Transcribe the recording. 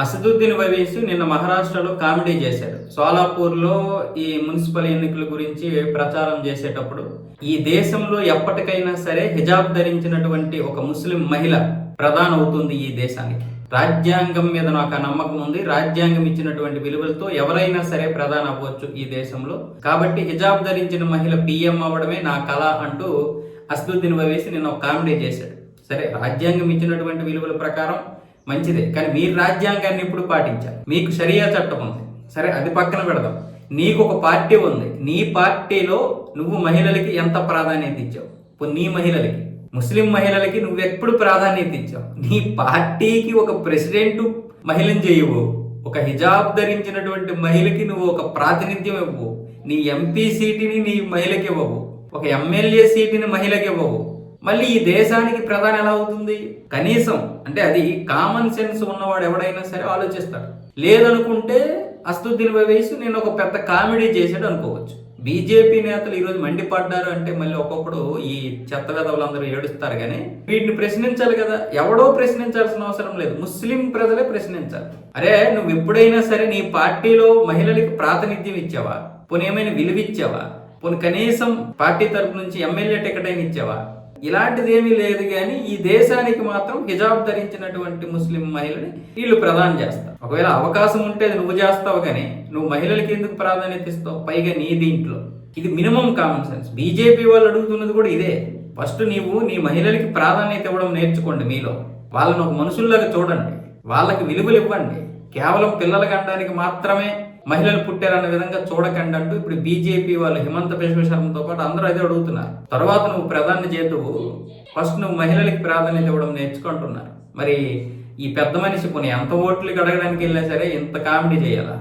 అసదుద్దీన్ వైవేసి నిన్న మహారాష్ట్రలో కామెడీ చేశాడు. సోలాపూర్లో ఈ మున్సిపల్ ఎన్నికల గురించి ప్రచారం చేసేటప్పుడు ఈ దేశంలో ఎప్పటికైనా సరే హిజాబ్ ధరించినటువంటి ఒక ముస్లిం మహిళ ప్రధాన అవుతుంది ఈ దేశానికి. రాజ్యాంగం మీద నాకు ఆ నమ్మకం ఉంది. రాజ్యాంగం ఇచ్చినటువంటి విలువలతో ఎవరైనా సరే ప్రధాన అవ్వచ్చు ఈ దేశంలో. కాబట్టి హిజాబ్ ధరించిన మహిళ పిఎం అవ్వడమే నా కళ అంటూ అసదుద్దీన్ వైవేసి నిన్న ఒక కామెడీ చేశాడు. సరే రాజ్యాంగం ఇచ్చినటువంటి విలువల ప్రకారం మంచిదే. కానీ మీరు రాజ్యాంగాన్ని ఇప్పుడు పాటించాలి. మీకు షరియా చట్టం ఉంది. సరే అది పక్కన పెడదాం. నీకు ఒక పార్టీ ఉంది. నీ పార్టీలో నువ్వు మహిళలకి ఎంత ప్రాధాన్యత ఇచ్చావు? ఇప్పుడు నీ మహిళలకి. ముస్లిం మహిళలకి నువ్వు ఎప్పుడు ప్రాధాన్యత ఇచ్చావు? నీ పార్టీకి ఒక ప్రెసిడెంట్ మహిళను చేయవు. ఒక హిజాబ్ ధరించినటువంటి మహిళకి నువ్వు ఒక ప్రాతినిధ్యం ఇవ్వవు. నీ ఎంపీ సీటుని నీ మహిళకి ఇవ్వవు. ఒక ఎమ్మెల్యే సీటుని మహిళకి ఇవ్వవు. మళ్ళీ ఈ దేశానికి ప్రధాని ఎలా అవుతుంది? కనీసం అంటే అది కామన్ సెన్స్ ఉన్నవాడు ఎవడైనా సరే ఆలోచిస్తాడు. లేదనుకుంటే అస్తుద్దీన్ వేసి నేను ఒక పెద్ద కామెడీ చేసాడు అనుకోవచ్చు. బీజేపీ నేతలు ఈరోజు మండిపడ్డారు అంటే మళ్ళీ ఒక్కొక్కడు ఈ చెత్త వెదవులందరూ ఏడుస్తారు కానీ వీటిని ప్రశ్నించాలి కదా. ఎవడో ప్రశ్నించాల్సిన అవసరం లేదు. ముస్లిం ప్రజలే ప్రశ్నించాలి. అరే నువ్వు ఎప్పుడైనా సరే నీ పార్టీలో మహిళలకి ప్రాతినిధ్యం ఇచ్చావా? పోనీ ఏమైనా విలువ ఇచ్చావా పోనీ కనీసం పార్టీ తరపు నుంచి ఎమ్మెల్యే టికెట్ అయినా ఇచ్చావా? ఇలాంటిది ఏమీ లేదు కానీ ఈ దేశానికి మాత్రం హిజాబ్ ధరించినటువంటి ముస్లిం మహిళని వీళ్ళు ప్రదానం చేస్తారు. ఒకవేళ అవకాశం ఉంటే నువ్వు చేస్తావు కానీ నువ్వు మహిళలకి ఎందుకు ప్రాధాన్యత ఇస్తావు? పైగా నీ దీంట్లో. ఇది మినిమం కామన్ సెన్స్ బీజేపీ వాళ్ళు అడుగుతున్నది కూడా ఇదే. ఫస్ట్ నీవు నీ మహిళలకి ప్రాధాన్యత ఇవ్వడం నేర్చుకోండి మీలో. వాళ్ళని ఒక మనుషుల్లాగా చూడండి. వాళ్ళకి విలువలు ఇవ్వండి. కేవలం పిల్లలకి అనడానికి మాత్రమే మహిళలు పుట్టారన్న విధంగా చూడకండి అంటూ ఇప్పుడు బీజేపీ వాళ్ళు హిమంత బిశ్వ శర్మతో పాటు అందరూ అదే అడుగుతున్నారు. తర్వాత నువ్వు ప్రధాని చేతువు ఫస్ట్ నువ్వు మహిళలకి ప్రాధాన్యత ఇవ్వడం నేర్చుకుంటున్నారు. మరి ఈ పెద్ద మనిషి పోనీ ఎంత ఓట్లు అడగడానికి వెళ్ళినా సరే ఇంత కామెడీ చేయాలా?